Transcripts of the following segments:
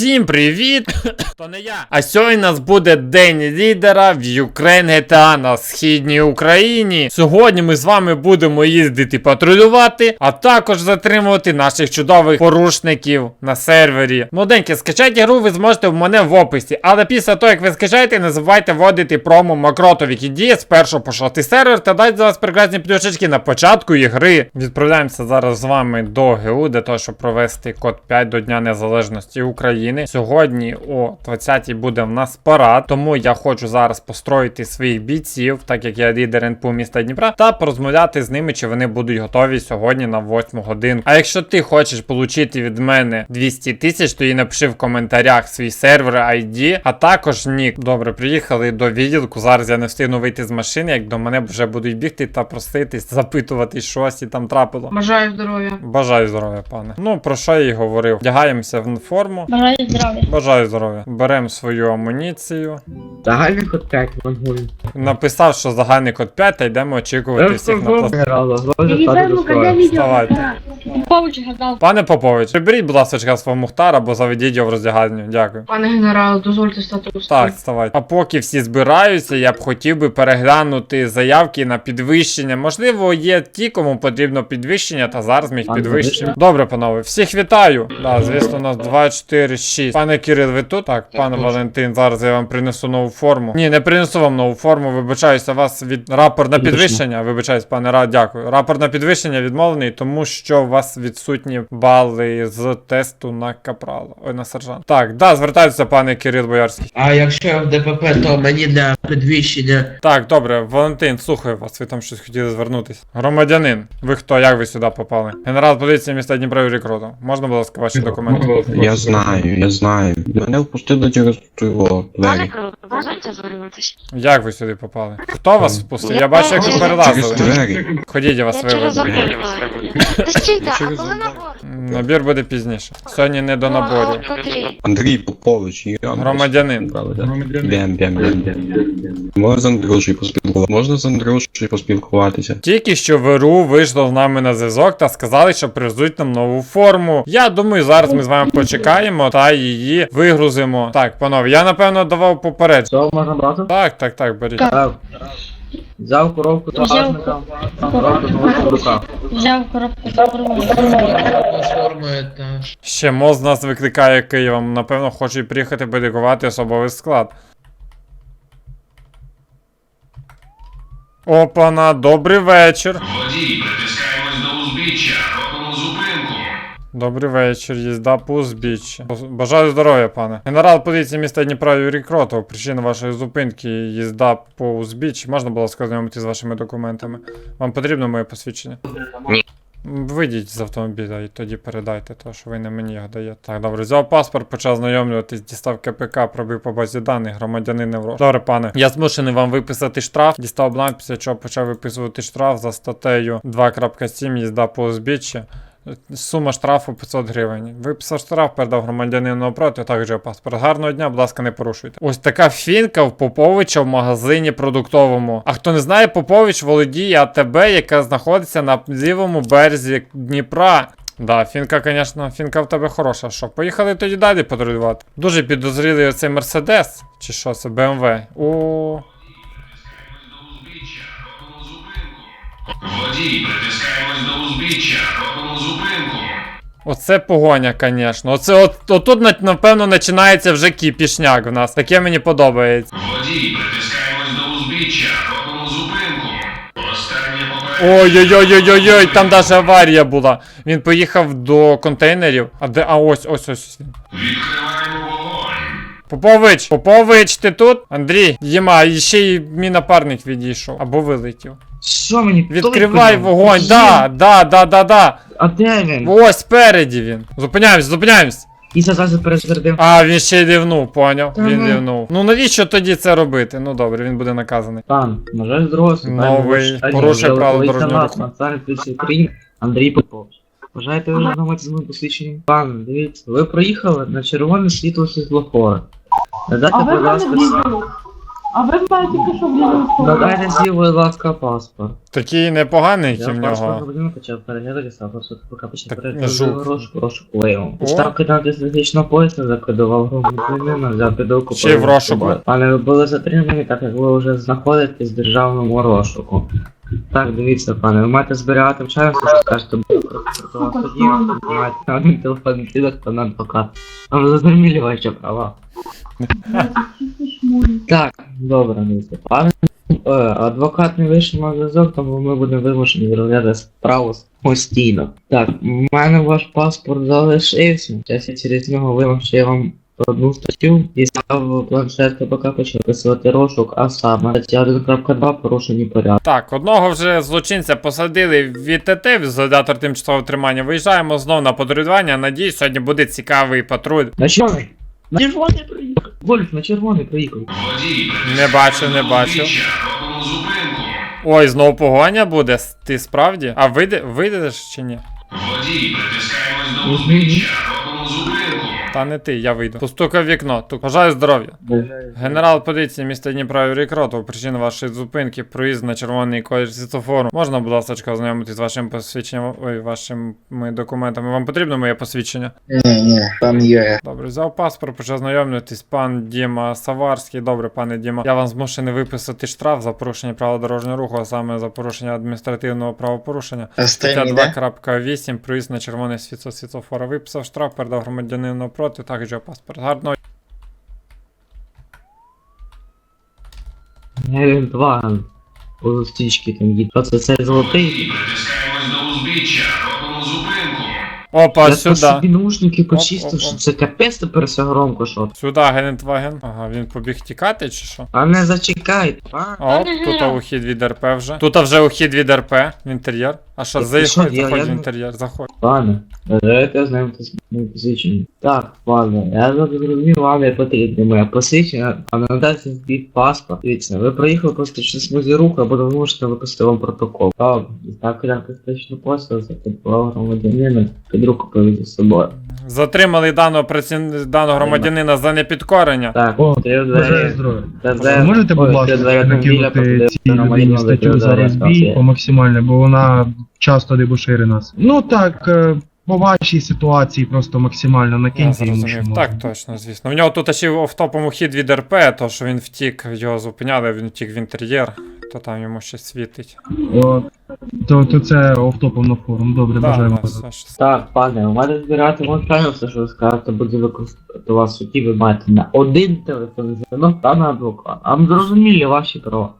Всім привіт! То не я. А сьогодні у нас буде День лідера в Ukraine GTA на східній Україні. Сьогодні ми з вами будемо їздити патрулювати, а також затримувати наших чудових порушників на сервері. Молоденькі, скачайте гру, ви зможете в мене в описі. Але після того, як ви скачаєте, не забувайте вводити промо Макротов, який діє з 1 по 6 сервер та дасть за вас прекрасні плюшечки на початку ігри. Відправляємося зараз з вами до ГУ, для того, щоб провести код 5 до Дня Незалежності України. Сьогодні о 20-й буде в нас парад, тому я хочу зараз построїти своїх бійців, так як я лідер НПУ міста Дніпра, та порозмовляти з ними, чи вони будуть готові сьогодні на 8 годину. А якщо ти хочеш отримати від мене 200 тисяч, то і напиши в коментарях свій сервер ID, а також нік. Добре, приїхали до відділку. Зараз я не встигну вийти з машини, як до мене вже будуть бігти та проситись, запитувати щось і там трапило. Бажаю здоров'я. Бажаю здоров'я, пане. Ну про що я й говорив? Вдягаємося в форму. Бажаю здоров'я. Бажаю здоров'я. Беремо свою амуніцію. Загальний ход 5 вангуль. Написав, що загальний код 5, та йдемо очікувати всіх на пласт. Когда. Вставайте. Попович гадал. Пане Попович, приберіть, будь ласка, свого Мухтара або заведіть його в роздягальню. Дякую. Пане генерал, дозвольте стати у Так, вставайте. А поки всі збираються, я б хотів би переглянути заявки на підвищення. Можливо, є ті, кому потрібно підвищення, та зараз ми їх Пан підвищимо. підвищення? Добре, панове, всіх вітаю. Да, звісно, у нас 2, 4, 6. Пане Кирил, ви тут? Так, пане Валентин, зараз я вам принесу нову форму. Ні, не принесу вам нову форму, вибачаюся, вас від рапорт на Підвищення. Вибачаюсь, пане Ра, дякую. Рапорт на підвищення відмовлений, тому що у вас відсутні бали з тесту на капрала. Ой, на сержант. Так, да, звертаюся, пане Кирил Боярський. А якщо я в ДПП, то мені для підвищення Так, добре, Валентин, слухаю вас, ви там щось хотіли звернутися. Громадянин, ви хто, як ви сюди попали? Генерал поліції міста Дніпра Юрій Кротов. Можна, будь ласка, ваші документи? Я знаю, я знаю. Мене впустили через його Пане двері. Можете зварюватись? Як ви сюди попали? Хто вас впустив? Я бачу, як ви Через перелазили. двері. Ходіть, я вас Я через виведу. забор. Стійте, а коли набор? Набір буде пізніше. Сьогодні не до наборів. Котрі? Андрій Попович, я. Громадянин. Бем, бем, бем, бем. Можна з Андрюшею поспілкуватися? Можна з Андрюшею поспілкуватися? Тільки що ВРУ вийшло з нами на зв'язок та сказали, що привезуть нам нову форму. Я думаю, зараз ми з вами почекаємо та її вигрузимо. Так, панове, я напевно давав попередження. Що можна брати? Так, так, так, беріть. Так. Взяв коробку Взяв багажника, коробку з в. Взяв коробку з формою. З формою та... Ще МОЗ нас викликає Києвом. Напевно, хочуть приїхати подикувати особовий склад. Опана, добрий вечір. Водій, притискаємось до узбіччя. Добрий вечір, їзда по узбіччі. Бажаю здоров'я, пане. Генерал поліції міста Дніпра Юрій Кротов. Причина вашої зупинки їзда по узбіччі. Можна було ознайомитися з вашими документами? Вам потрібно моє посвідчення? Ні. Вийдіть з автомобіля і тоді передайте то, що ви не мені його даєте. Так, добре, взяв паспорт, почав знайомлюватись, дістав КПК, пробив по базі даних, громадянин Неврош. Добре, пане. Я змушений вам виписати штраф. Дістав бланк, після чого почав виписувати штраф за статтею 2.7 їзда по узбіччі. Сума штрафу 500 гривень. Виписав штраф, передав громадянину напроти, також його паспорт. Гарного дня, будь ласка, не порушуйте. Ось така фінка в Поповича в магазині продуктовому. А хто не знає, Попович володіє АТБ, яка знаходиться на лівому березі Дніпра. Да, фінка, звісно, фінка в тебе хороша. Що, поїхали тоді далі патрулювати. Дуже підозрілий оцей Мерседес. Чи що це, БМВ. О, Водій, притискаємось до узбіччя, робимо зупинку. Оце погоня, звісно. Оце от, отут, на- напевно, починається вже кіпішняк в нас. Таке мені подобається. Водій, притискаємось до узбіччя, робимо зупинку. Останнє попередження. Ой-ой-ой-ой-ой, там даже аварія була. Він поїхав до контейнерів. А де. А ось, ось, ось. Відкриваємо вогонь. Попович, Попович, ти тут? Андрій, Єма, і ще й мій напарник відійшов. Або вилетів. Що мені? Відкривай вогонь, да, да, да, да, да. А де він? Ось спереді він. Зупиняємось, зупиняємось. І зараз перезарядив. А, він ще й лівнув, поняв. Та Він ну. лівнув. Ну навіщо тоді це робити? Ну добре, він буде наказаний. Пан, може з другого Новий, порушує правила дорожнього руху. Національної поліції України Андрій Попович. Бажаєте ви знайомитися з моїм посвідченням? Пан, дивіться, ви проїхали на червоне світло світлофора. Надайте, будь ласка, с- А ви знаєте, що в нього Надайте свій, будь ласка, паспорт. Такий непоганий Я в паспорт нього. громадянина почав переглядати, став просто поки почав Так, жук. розшуку виявом. О. Штаб кидати статичного пояса закодував громадянина, взяв під руку. Ще й в повів розшуку. собою. Але ви були затримані, так як ви вже знаходитесь в державному розшуку. Так, дивіться, пане, ви маєте зберігати в чаю, все, що скажете, буде прокуратура тоді, ви маєте та на адвокат. А ви зрозуміли ваші права. Так, добре, дивіться. Пане е, адвокат не вийшов на зв'язок, тому ми будемо вимушені розглядати справу самостійно. Так, в мене ваш паспорт залишився. Зараз я через нього що я вам одну статтю і став планшет КПК почав писувати розшук, а саме стаття 1.2 порушені порядку. Так, одного вже злочинця посадили в ІТТ, в ізолятор тимчасового тримання. Виїжджаємо знов на патрулювання. Надіюсь, сьогодні буде цікавий патруль. На червоний! На червоний приїхав! Вольф, на червоний приїхав. Водій, Не бачу, не бачу. Ой, знову погоня буде. Ти справді? А вийде, вийдеш чи ні? Водій, притискаємось до узбіччя, робимо зупинку. Та не ти, я вийду. Постукав вікно. Тук. Бажаю здоров'я. Генерал поліції міста Дніпра Юрій Кротов, причина вашої зупинки, проїзд на червоний колір світлофору. Можна, будь ласка, ознайомитись з вашим посвідченням, ой, вашими документами. Вам потрібно моє посвідчення? Ні, ні, там є. Добре, взяв паспорт, почав знайомитись. Пан Діма Саварський. Добре, пане Діма. Я вам змушений виписати штраф за порушення правил дорожнього руху, а саме за порушення адміністративного правопорушення. Стаття Останній, 2.8, проїзд на червоне світло світлофора. Виписав штраф, передав громадянину напроти, також його паспорт. Гарного Гелін 2 у стічки там є. Оце цей золотий. Водій, до узбіччя, робимо зупинку. Опа, Я сюди. собі наушники Оп, почистив, оп, що оп. це капець тепер все громко, що. Сюди, Гелендваген. Ага, він побіг тікати чи що? А не зачекайте, пане. Оп, тут ухід від РП вже. Тут вже ухід від РП в інтер'єр. А що, Так, заходь, що, я- заходь я в не- інтер'єр, заходь. Пане, давайте з моїм посвідченням. Так, пане, я зрозумів, вам не потрібне моє посвідчення, а надайте свій паспорт. Дивіться, ви проїхали по стичній смузі руху, або ви можете випустити вам протокол. Так, так, я стичну послугу, запитував громадянина, під руку повезти з собою. Затримали даного працівника даного громадянина за непідкорення. Так, О, три Бажаю двері. здоров'я. Та Ви можете, будь ласка, накинути цій на людині статтю за розбій по максимальне, бо вона часто дебошири нас. Ну так, е, по вашій ситуації просто максимально Я накиньте йому, що зрозумів. Так, точно, звісно. В нього тут ще й офтопом ухід від РП, то що він втік, його зупиняли, він втік в інтер'єр, то там йому щось світить. О, то, то це офтопом на форум. Добре, у все ж- Так, пане, у мене збирати вон правильно все, що ви скажете, буде використати вас в суді, ви маєте на один телефон дзвінок та на адвокат. А ми зрозуміли ваші права.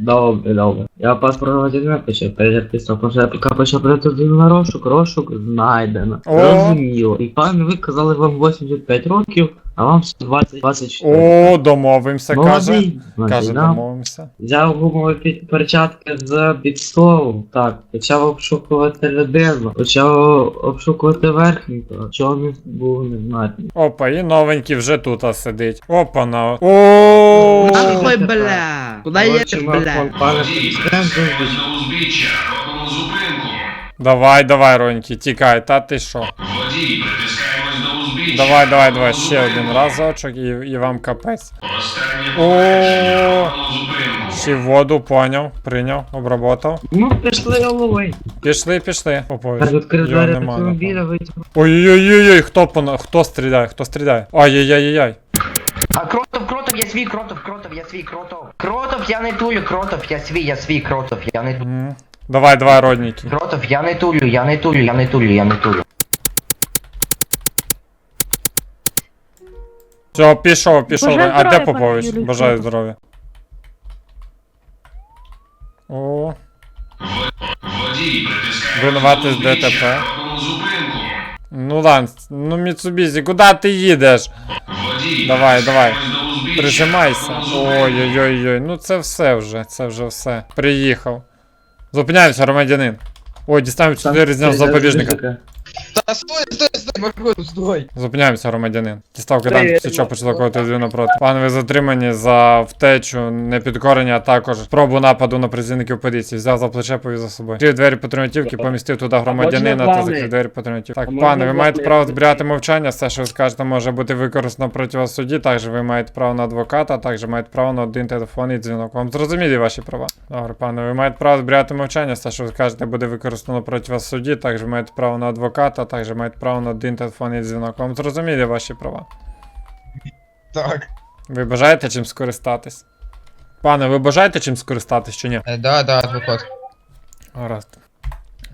Добре, добре. Я паспорт громадянина почав перевірити планшет, поки почав перейти на розшук, розшук знайдено. О! Зрозуміло. І пане, ви казали вам 85 років, а вам 20, 24. О, домовимося, каже. Молодий, Каже, значить, да? домовимося. Взяв гумові під- перчатки з підстолу, так, почав обшукувати людину, почав обшукувати верхнього, чого він був не знати. Опа, і новенький вже тут сидить. Опа, на. О! Ой, бля! Куда едешь, бля? Пане, Водій, скажем, притискаємось до узбіччя, робимо зупинку. Давай, давай, Роньки, тікай, та ти що? Водій, притискаємось до узбіччя. Давай, давай, давай, ще один разочок і, і вам капець. Останнє О! робимо зупинку. Ще воду, поняв, прийняв, обработав. Ну, пішли головой. Пішли, пішли. Опой. Так, відкрив Його двері нема, автомобіля, напевно. витягнув. Ой-ой-ой-ой, хто пона... хто стріляє, хто стріляє? Ай-яй-яй-яй. Я свій, кротов, кротов, я свій, кротов. Кротов, я не тулю, кротов, я свій, я свій, кротов, я не тулю. Мгм. Давай, давай, родненький. Кротов, я не тулю, я не тулю, я не тулю, я не тулю. Все, пішов, пішов. Бажаю А де здоров'я, Попович? пане Юрій. Бажаю здоров'я. О, Водій, Винуватий узбіччя, ДТП. робимо зупинку. ну ладно, ну Міцубізі, куди ти їдеш? Водій, Давай, давай. притискаємось Прижимайся. Ой-ой-ой, ну це все вже, це вже все. Приїхав. Зупиняємося, громадянин. Ой, діставимо Там 4 з дня через запобіжника. Та стой, стой, стой, Марго, стой. Зупиняємося, громадянин. Дістав кидан, після чого почав кого звів напроти. Пане, ви затримані за втечу, непідкорення, а також спробу нападу на працівників поліції. Взяв за плече, повів за собою. Відкрив двері патронатівки, помістив туди громадянина та закрив двері патронатівки. Так, пане, ви маєте право зберігати мовчання, все, що ви скажете, може бути використано проти вас в суді. Також ви маєте право на адвоката, а також маєте право на один телефонний дзвінок. Вам зрозумілі ваші права? Добре, пане, ви маєте право зберігати мовчання, все, що ви скажете, буде використано проти вас в суді. Також ви маєте право на адвоката, а також маєте право на один телефонний дзвінок. Вам зрозумілі ваші права? Так. Ви бажаєте чим скористатись? Пане, ви бажаєте чим скористатись чи ні? Е, Да, да, адвокат. Гаразд.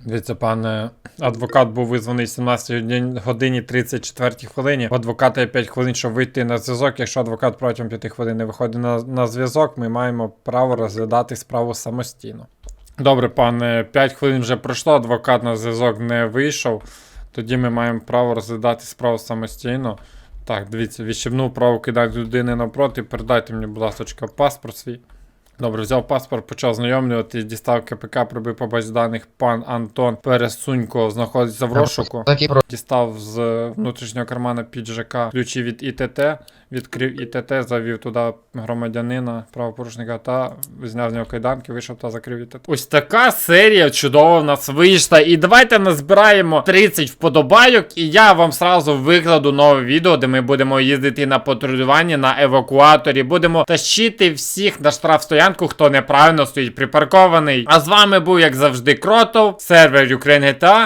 Дивіться, пане, адвокат був визваний 17 годині 34 хвилині. У адвоката є 5 хвилин, щоб вийти на зв'язок. Якщо адвокат протягом 5 хвилин не виходить на, на зв'язок, ми маємо право розглядати справу самостійно. Добре, пане, 5 хвилин вже пройшло, адвокат на зв'язок не вийшов. Тоді ми маємо право розглядати справу самостійно. Так, дивіться, відщебнув право кидати людини напроти. Передайте мені, будь ласка, паспорт свій. Добре, взяв паспорт, почав знайомлювати, дістав КПК, пробив по базі даних пан Антон Пересунько знаходиться в розшуку. Дістав з внутрішнього кармана піджака ключі від ІТТ, відкрив ІТТ, завів туди громадянина, правопорушника та зняв з нього кайданки, вийшов та закрив ІТТ. Ось така серія чудова в нас вийшла. І давайте назбираємо 30 вподобайок, і я вам сразу викладу нове відео, де ми будемо їздити на патрулювання на евакуаторі. Будемо тащити всіх на штрафстоянку, хто неправильно стоїть припаркований. А з вами був, як завжди, Кротов, сервер Ukraine GTA.